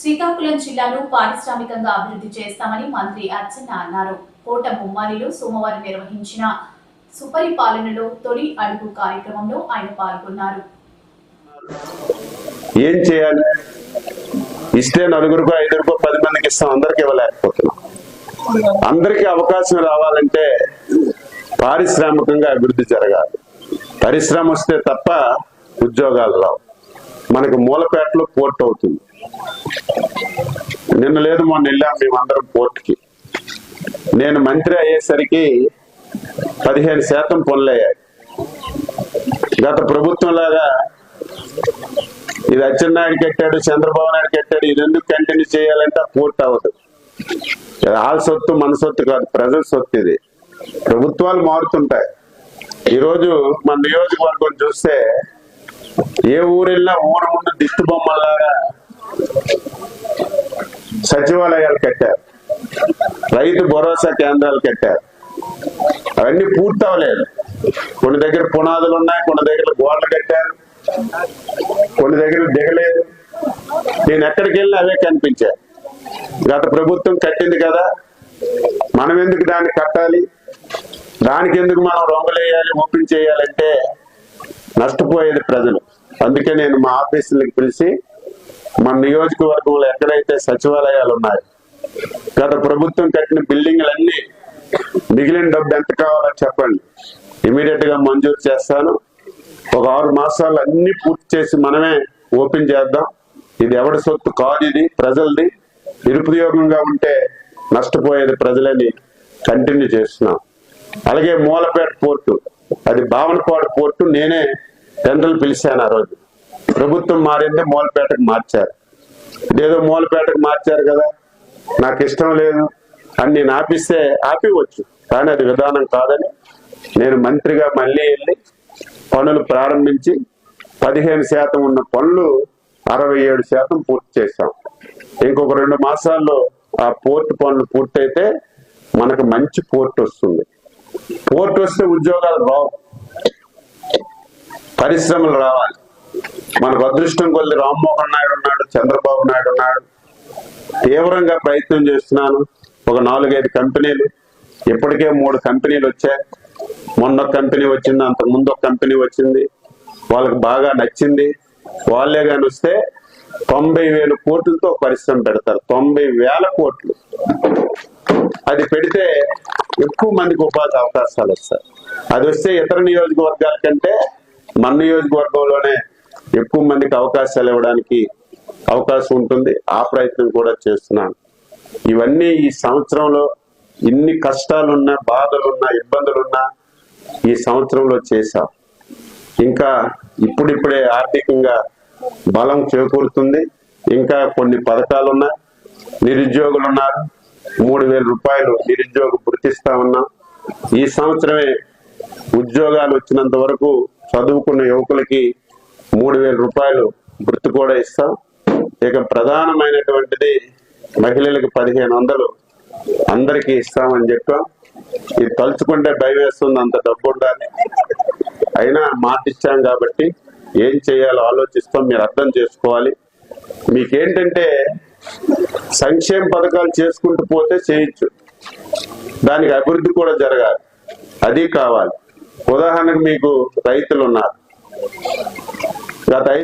శ్రీకాకుళం జిల్లాను పారిశ్రామికంగా అభివృద్ధి చేస్తామని మంత్రి అర్చన అన్నారు. కోట బొమ్మాలిలో సోమవారం నిర్వహించిన సుపరిపాలనలో తొలి అడుగు కార్యక్రమంలో ఆయన పాల్గొన్నారు. ఏం చేయాలి? ఇస్తే నలుగురుకో ఐదుగురుకో పది మందికి ఇస్తాం. అందరికి ఇవ్వలేకపోతున్నాం. అందరికీ అవకాశం రావాలంటే పారిశ్రామికంగా అభివృద్ధి జరగాలి. పరిశ్రమ వస్తే తప్ప ఉద్యోగాలు రావు. మనకి మూలపేటలో పోర్ట్ అవుతుంది. నిన్న లేదు మొన్న వెళ్ళాం మేమందరం పోర్టుకి నేను మంత్రి అయ్యేసరికి పదిహేను శాతం పనులయ్యాయి. గత ప్రభుత్వం లాగా ఇది అచ్చెన్నాయుడు కట్టాడు చంద్రబాబు నాయుడు కట్టాడు ఇది ఎందుకు కంటిన్యూ చేయాలంటే ఆ పూర్తి అవ్వదు ఇది వాళ్ళ సొత్తు మన సొత్తు కాదు ప్రజల సొత్తు ఇది. ప్రభుత్వాలు మారుతుంటాయి. ఈరోజు మన నియోజకవర్గం చూస్తే ఏ ఊరు వెళ్ళినా ఊరు ముందు దిష్టి బొమ్మలాగా సచివాలయాలు కట్టారు. రైతు భరోసా కేంద్రాలు కట్టారు. అవన్నీ పూర్తి అవ్వలేదు. కొన్ని దగ్గర పునాదులు ఉన్నాయి కొన్ని దగ్గర గోడలు కట్టారు. కొన్ని దగ్గర దిగలేదు. నేను ఎక్కడికి వెళ్ళినా అవే కనిపించాయి. గత ప్రభుత్వం కట్టింది కదా మనం ఎందుకు దాన్ని కట్టాలి? దానికి ఎందుకు మనం రొంగలేయాలి ఓపెన్ చేయాలంటే నష్టపోయేది ప్రజలు. అందుకే నేను మా ఆఫీసులకు పిలిచి మన నియోజకవర్గంలో ఎక్కడైతే సచివాలయాలు ఉన్నాయి గత ప్రభుత్వం కట్టిన బిల్డింగ్లన్నీ మిగిలిన డబ్బు ఎంత కావాలో చెప్పండి. ఇమీడియట్గా మంజూరు చేస్తాను. ఒక ఆరు మాసాలు అన్ని పూర్తి చేసి మనమే ఓపెన్ చేద్దాం. ఇది ఎవరి సొత్తు? కాదు ఇది ప్రజలది. నిరుపయోగంగా ఉంటే నష్టపోయేది ప్రజలని కంటిన్యూ చేస్తున్నాం. అలాగే మూలపేట పోర్టు అది భావనపాడు పోర్టు నేనే టెండర్లు పిలిచాను ఆ రోజు. ప్రభుత్వం మారింది మూలపేటకు మార్చారు. ఇదేదో మూలపేటకు మార్చారు కదా. నాకు ఇష్టం లేదు. అని నేను ఆపిస్తే ఆపివచ్చు. కానీ అది విధానం కాదని నేను మంత్రిగా మళ్ళీ వెళ్ళి పనులు ప్రారంభించి పదిహేను శాతం ఉన్న పనులు అరవై ఏడు శాతం పూర్తి చేశాం. ఇంకొక రెండు మాసాల్లో ఆ పోర్ట్ పనులు పూర్తయితే మనకు మంచి పోర్ట్ వస్తుంది. పోర్ట్ వస్తే ఉద్యోగాలు రావు పరిశ్రమలు రావాలి. మనకు అదృష్టం కొద్ది రామ్మోహన్ నాయుడు ఉన్నాడు చంద్రబాబు నాయుడు ఉన్నాడు. తీవ్రంగా ప్రయత్నం చేస్తున్నాను. ఒక నాలుగైదు కంపెనీలు ఇప్పటికే మూడు కంపెనీలు వచ్చాయి. మొన్న కంపెనీ వచ్చింది అంత ముందు ఒక కంపెనీ వచ్చింది. వాళ్ళకి బాగా నచ్చింది. వాళ్ళే కానీ వస్తే తొంభై వేల కోట్లతో పరిశ్రమ పెడతారు. తొంభై వేల కోట్లు. అది పెడితే ఎక్కువ మందికి ఉపాధి అవకాశాలు వస్తాయి. అది వస్తే ఇతర నియోజకవర్గాల కంటే మన నియోజకవర్గంలోనే ఎక్కువ మందికి అవకాశాలు ఇవ్వడానికి అవకాశం ఉంటుంది. ఆ ప్రయత్నం కూడా చేస్తున్నాను. ఇవన్నీ ఈ సంవత్సరంలో ఇన్ని కష్టాలున్నా బాధలున్నా ఇబ్బందులున్నా ఈ సంవత్సరంలో చేశాం. ఇంకా ఇప్పుడిప్పుడే ఆర్థికంగా బలం చేకూరుతుంది. ఇంకా కొన్ని పథకాలు నిరుద్యోగులు ఉన్నారు. మూడు వేల రూపాయలు నిరుద్యోగ గుర్తిస్తా ఉన్నాం. ఈ సంవత్సరమే ఉద్యోగాలు వచ్చినంత వరకు చదువుకున్న యువకులకి మూడు వేల రూపాయలు గుర్తు కూడా ఇస్తాం. ఇక ప్రధానమైనటువంటిది మహిళలకు పదిహేను వందలు అందరికీ ఇస్తామని చెప్పాం. ఇది తలుచుకుంటే భయం వేస్తుంది అంత డబ్బు ఉండాలి. అయినా మాట ఇచ్చాం కాబట్టి ఏం చేయాలో ఆలోచిస్తాం మీరు అర్థం చేసుకోవాలి. మీకేంటంటే సంక్షేమ పథకాలు చేసుకుంటూ పోతే చేయొచ్చు. దానికి అభివృద్ధి కూడా జరగాలి. అది కావాలి. ఉదాహరణకు మీకు రైతులు ఉన్నారు గత ఐదు